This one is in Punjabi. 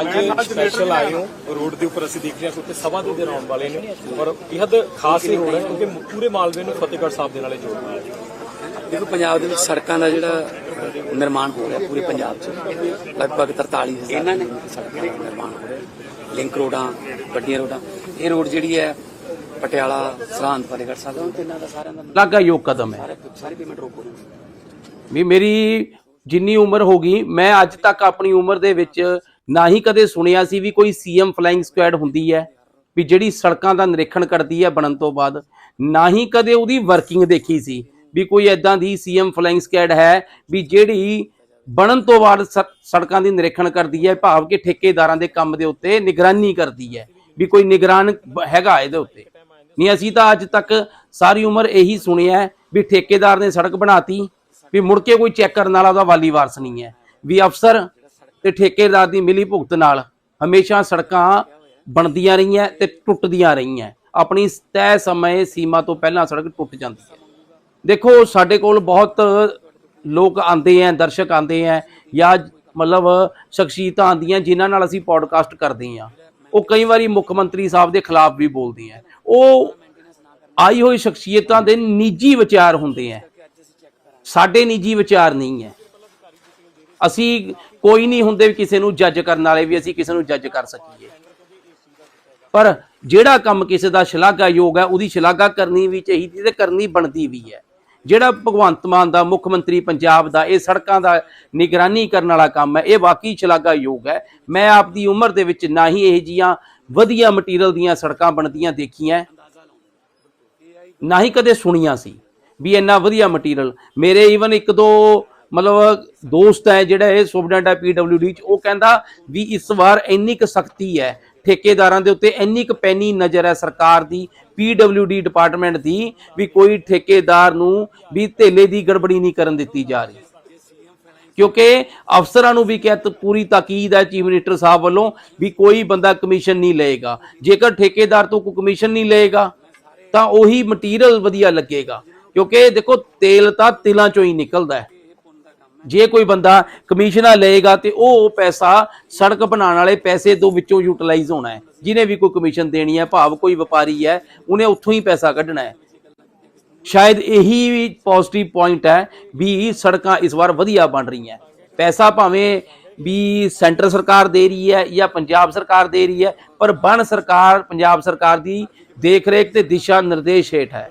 ਅੱਜ ਸਪੈਸ਼ਲ ਆਏ ਹੋ। ਰੋਡ ਦੇ ਉੱਪਰ ਅਸੀਂ ਦੇਖ ਰਹੇ ਹਾਂ ਕਿ ਉੱਥੇ ਸਵਾ ਦੋ ਦਿਨ ਆਉਣ ਵਾਲੇ ਨੇ ਔਰ ਬੇहद ਖਾਸ ਇਹ ਰੋਡ ਹੈ ਕਿਉਂਕਿ ਪੂਰੇ ਮਾਲਵੇ ਨੂੰ ਫਤਿਹਗੜ੍ਹ ਸਾਹਿਬ ਦੇ ਨਾਲੇ ਜੋੜਦਾ ਹੈ। ਦੇਖੋ ਪੰਜਾਬ ਦੇ ਵਿੱਚ ਸੜਕਾਂ ਦਾ ਜਿਹੜਾ ਨਿਰਮਾਣ ਹੋ ਰਿਹਾ ਪੂਰੇ ਪੰਜਾਬ 'ਚ। ਲਗਭਗ 43000 ਇਹਨਾਂ ਨੇ? ਸੜਕਾਂ ਦਾ ਨਿਰਮਾਣ ਹੋ ਰਿਹਾ। ਲਿੰਕ ਰੋਡਾਂ ਵੱਡੀਆਂ ਰੋਡਾਂ। ਇਹ ਰੋਡ ਜਿਹੜੀ ਹੈ ਪਟਿਆਲਾ ਸਰਹੰਦ ਫਤਿਹਗੜ੍ਹ ਸਾਹਿਬ ਉਹਨਾਂ ਤਿੰਨਾਂ ਦਾ ਸਾਰਿਆਂ ਦਾ ਲਾਗਾਯੋਗ ਕਦਮ ਹੈ। ਸਾਰੇ ਸਾਰੀ ਪੇਮੈਂਟ ਰੋਕੋ ਵੀ ਮੇਰੀ ਜਿੰਨੀ ਉਮਰ ਹੋ ਗਈ ਮੈਂ ਅੱਜ ਤੱਕ ਆਪਣੀ ਉਮਰ ਦੇ ਵਿੱਚ ਨਾ ਹੀ ਕਦੇ ਸੁਣਿਆ ਸੀ ਵੀ ਕੋਈ ਸੀਐਮ ਫਲਾਈਂਗ ਸਕੁਐਡ ਹੁੰਦੀ ਹੈ, ਵੀ ਜਿਹੜੀ ਸੜਕਾਂ ਦਾ ਨਿਰੀਖਣ ਕਰਦੀ ਹੈ ਬਣਨ ਤੋਂ ਬਾਅਦ। ਨਾ ਹੀ ਕਦੇ ਉਹਦੀ ਵਰਕਿੰਗ ਦੇਖੀ ਸੀ ਵੀ ਕੋਈ ਐਦਾਂ ਦੀ ਸੀਐਮ ਫਲਾਈਂਗ ਸਕੁਐਡ ਹੈ ਵੀ ਜਿਹੜੀ ਬਣਨ ਤੋਂ ਬਾਅਦ ਸ- ਸੜਕਾਂ ਦੀ ਨਿਰੀਖਣ ਕਰਦੀ ਹੈ, ਭਾਵ ਕਿ ਠੇਕੇਦਾਰਾਂ ਦੇ ਕੰਮ ਦੇ ਉੱਤੇ ਨਿਗਰਾਨੀ ਕਰਦੀ ਹੈ ਵੀ ਕੋਈ ਨਿਗਰਾਨ ਹੈਗਾ ਇਹਦੇ ਉੱਤੇ। ਨਹੀਂ, ਅਸੀਂ ਤਾਂ ਅੱਜ ਤੱਕ ਸਾਰੀ ਉਮਰ ਇਹੀ ਸੁਣਿਆ ਵੀ ਠੇਕੇਦਾਰ ਨੇ ਸੜਕ ਬਣਾਤੀ, ਵੀ ਮੁੜ ਕੇ ਕੋਈ ਚੈੱਕ ਕਰਨ ਵਾਲਾ ਉਹਦਾ ਵਾਲੀ ਵਾਰਸ ਨਹੀਂ ਹੈ। ਵੀ ਅਫਸਰ ਤੇ ਠੇਕੇਦਾਰ ਦੀ ਮਿਲੀ ਭੁਗਤ ਨਾਲ ਹਮੇਸ਼ਾ ਸੜਕਾਂ ਬਣਦੀਆਂ ਰਹੀਆਂ ਤੇ ਟੁੱਟਦੀਆਂ ਰਹੀਆਂ। ਆਪਣੀ ਤੈਅ ਸਮੇਂ ਸੀਮਾ ਤੋਂ ਪਹਿਲਾਂ ਸੜਕ ਟੁੱਟ ਜਾਂਦੀ ਹੈ। ਦੇਖੋ, ਸਾਡੇ ਕੋਲ ਬਹੁਤ ਲੋਕ ਆਉਂਦੇ ਆ ਦਰਸ਼ਕ ਆਉਂਦੇ ਆ ਜਾਂ ਮਤਲਬ ਸ਼ਖਸੀਅਤਾਂ ਆਉਂਦੀਆਂ ਜਿਨ੍ਹਾਂ ਨਾਲ ਅਸੀਂ ਪੋਡਕਾਸਟ ਕਰਦੇ ਆ ਉਹ ਕਈ ਵਾਰੀ ਮੁੱਖ ਮੰਤਰੀ ਸਾਹਿਬ ਦੇ ਖਿਲਾਫ ਵੀ ਬੋਲਦੇ ਆ ਉਹ ਆਈ ਹੋਈ ਸ਼ਖਸੀਅਤਾਂ ਦੇ ਨਿੱਜੀ ਵਿਚਾਰ ਹੁੰਦੇ ਆ ਸਾਡੇ ਨਿੱਜੀ ਵਿਚਾਰ ਨਹੀਂ ਹੈ ਅਸੀਂ ਕੋਈ ਨਹੀਂ ਹੁੰਦੇ ਵੀ ਕਿਸੇ ਨੂੰ ਜੱਜ ਕਰਨ ਵਾਲੇ ਵੀ ਅਸੀਂ ਕਿਸੇ ਨੂੰ ਜੱਜ ਕਰ ਸਕੀਏ। ਪਰ ਜਿਹੜਾ ਕੰਮ ਕਿਸੇ ਦਾ ਸ਼ਲਾਘਾਯੋਗ ਹੈ, ਉਹਦੀ ਸ਼ਲਾਘਾ ਕਰਨੀ ਵੀ ਚਾਹੀਦੀ ਤੇ ਕਰਨੀ ਬਣਦੀ ਵੀ ਹੈ। ਜਿਹੜਾ ਭਗਵੰਤ ਮਾਨ ਦਾ, ਮੁੱਖ ਮੰਤਰੀ ਪੰਜਾਬ ਦਾ, ਇਹ ਸੜਕਾਂ ਦਾ ਨਿਗਰਾਨੀ ਕਰਨ ਵਾਲਾ ਕੰਮ ਹੈ, ਇਹ ਵਾਕਈ ਸ਼ਲਾਘਾਯੋਗ ਹੈ। ਮੈਂ ਆਪਦੀ ਉਮਰ ਦੇ ਵਿੱਚ ਨਾ ਹੀ ਇਹ ਜੀਆਂ ਵਧੀਆ ਮਟੀਰੀਅਲ ਦੀਆਂ ਸੜਕਾਂ ਬਣਦੀਆਂ ਦੇਖੀਆਂ, ਨਾ ਹੀ ਕਦੇ ਸੁਣੀਆਂ ਸੀ ਵੀ ਇੰਨਾ ਵਧੀਆ ਮਟੀਰੀਅਲ ਮੇਰੇ ਈਵਨ ਇੱਕ ਦੋ ਮਤਲਬ ਦੋਸਤ ਹੈ ਜਿਹੜਾ ਇਹ ਸੁਪਰਡੈਂਟ ਹੈ ਪੀਡਬਲਯੂਡੀ ਚ, ਉਹ ਕਹਿੰਦਾ ਵੀ ਇਸ ਵਾਰ ਇੰਨੀ ਕੁ ਸਖਤੀ ਹੈ, ਠੇਕੇਦਾਰਾਂ ਦੇ ਉੱਤੇ ਇੰਨੀ ਕੁ ਪੈਣੀ ਨਜ਼ਰ ਹੈ ਸਰਕਾਰ ਦੀ ਪੀਡਬਲਯੂਡੀ ਡਿਪਾਰਟਮੈਂਟ ਦੀ, ਵੀ ਕੋਈ ਠੇਕੇਦਾਰ ਨੂੰ ਵੀ ਧੇਲੇ ਦੀ ਗੜਬੜੀ ਨਹੀਂ ਕਰਨ ਦਿੱਤੀ ਜਾ ਰਹੀ। ਕਿਉਂਕਿ ਅਫਸਰਾਂ ਨੂੰ ਵੀ ਕਿਹਾ, ਪੂਰੀ ਤਾਕੀਦ ਹੈ ਚੀਫ ਮਿਨਿਸਟਰ ਸਾਹਿਬ ਵੱਲੋਂ ਵੀ ਕੋਈ ਬੰਦਾ ਕਮਿਸ਼ਨ ਨਹੀਂ ਲਏਗਾ। ਜੇਕਰ ਠੇਕੇਦਾਰ ਤੋਂ ਕੋਈ ਕਮਿਸ਼ਨ ਨਹੀਂ ਲਏਗਾ, ਤਾਂ ਉਹੀ ਮਟੀਰੀਅਲ ਵਧੀਆ ਲੱਗੇਗਾ। ਕਿਉਂਕਿ ਦੇਖੋ, ਤੇਲ ਤਾਂ ਤਿਲਾਂ ਚੋਂ ਹੀ ਨਿਕਲਦਾ ਹੈ। ਜੇ ਕੋਈ ਬੰਦਾ ਕਮਿਸ਼ਨਾਂ ਲਏਗਾ ਤੇ ਉਹ ਪੈਸਾ ਸੜਕ ਬਣਾਉਣ ਵਾਲੇ ਪੈਸੇ ਤੋਂ ਵਿੱਚੋਂ ਯੂਟਿਲਾਈਜ਼ ਹੋਣਾ ਹੈ। ਜਿਹਨੇ ਵੀ ਕੋਈ ਕਮਿਸ਼ਨ ਦੇਣੀ ਹੈ, ਭਾਵ ਕੋਈ ਵਪਾਰੀ ਹੈ, ਉਹਨੇ ਉੱਥੋਂ ਹੀ ਪੈਸਾ ਕੱਢਣਾ ਹੈ। ਸ਼ਾਇਦ ਇਹੀ ਵੀ ਪੋਜ਼ਿਟਿਵ ਪੁਆਇੰਟ ਹੈ ਵੀ ਸੜਕਾਂ ਇਸ ਵਾਰ ਵਧੀਆ ਬਣ ਰਹੀਆਂ। ਪੈਸਾ ਭਾਵੇਂ ਵੀ ਸੈਂਟਰ ਸਰਕਾਰ ਦੇ ਰਹੀ ਹੈ ਜਾਂ ਪੰਜਾਬ ਸਰਕਾਰ ਦੇ ਰਹੀ ਹੈ, ਪਰ ਬਣ ਸਰਕਾਰ, ਪੰਜਾਬ ਸਰਕਾਰ ਦੀ ਦੇਖ ਰੇਖ ਤੇ ਦਿਸ਼ਾ ਨਿਰਦੇਸ਼ ਹੇਠ ਹੈ।